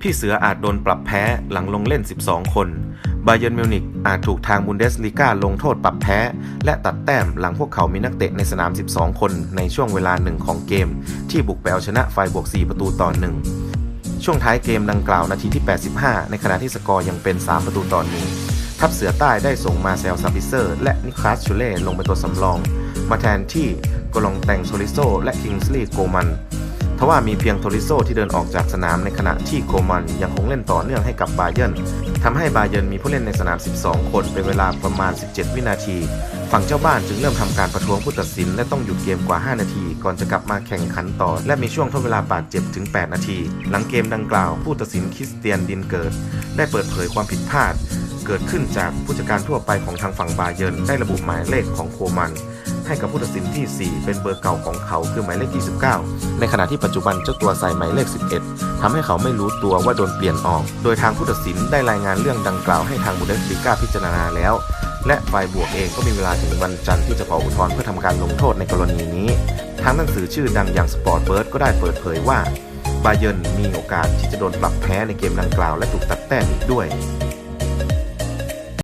พี่เสืออาจโดนปรับแพ้หลังลงเล่น 12 คนบาเย r n นมิวนิกอาจถูกทางบุนเดสลีกาลงโทษปรับแพ้ และตัดแต้มหลังพวกเขามีนักเตะในสนาม 12 คนในช่วงเวลาหนึ่งของเกม ที่บุกไปเอาชนะไฟบวก 4 ประตูต่อหนึ่งช่วงท้ายเกมดังกล่าวนาทีที่ 85 ในขณะที่สกอร์ยังเป็น 3 ประตูต่อหนึ่งทัพเสือใต้ได้ส่งมาเซลซาบิเซอร์ และนิคลาสชูเล่ลงเป็นตัวสำรอง มาแทนที่กลองแตงโซลิโซและคิงส์ลีย์โกมัน ทว่ามีเพียงโทริโซที่เดินออกจากสนามในขณะที่โกมันยังคงเล่นต่อเนื่องให้กับบาเยิร์นทำให้บาเยิร์นมีผู้เล่นในสนาม 12 คนเป็นเวลาประมาณ 17 วินาที ฝั่งเจ้าบ้านจึงเริ่มทำการประท้วงผู้ตัดสิน และต้องหยุดเกมกว่า 5 นาที ก่อนจะกลับมาแข่งขันต่อ และมีช่วงทดเวลาบาดเจ็บถึง 8 นาที หลังเกมดังกล่าว ผู้ตัดสินคริสเตียนดินเกิด ได้เปิดเผยความผิดพลาด เกิดขึ้นจากผู้จัดการทั่วไปของทางฝั่งบาเยิร์นได้ระบุหมายเลขของโคมัน ให้กับผู้ตัดสินที่ 4 เป็นเบอร์เก่าของเขาคือหมายเลข 29 ในขณะที่ปัจจุบันเจ้าตัวใส่หมายเลข 11ทำให้เขาไม่รู้ตัวว่าโดนเปลี่ยนออก โดยทางผู้ตัดสินได้รายงานเรื่องดังกล่าวให้ทางบุนเดสลีกาพิจารณาแล้ว และฝ่ายบวกเองก็มีเวลาถึงวันจันทร์ที่จะขออุทธรณ์เพื่อทำการลงโทษในกรณีนี้ ทางหนังสือชื่อดังอย่างสปอร์ตเบิร์ดก็ได้เปิดเผยว่าบาเยิร์นมีโอกาสที่จะโดนปรับแพ้ในเกมดังกล่าวและถูกตัดแต้มอีกด้วย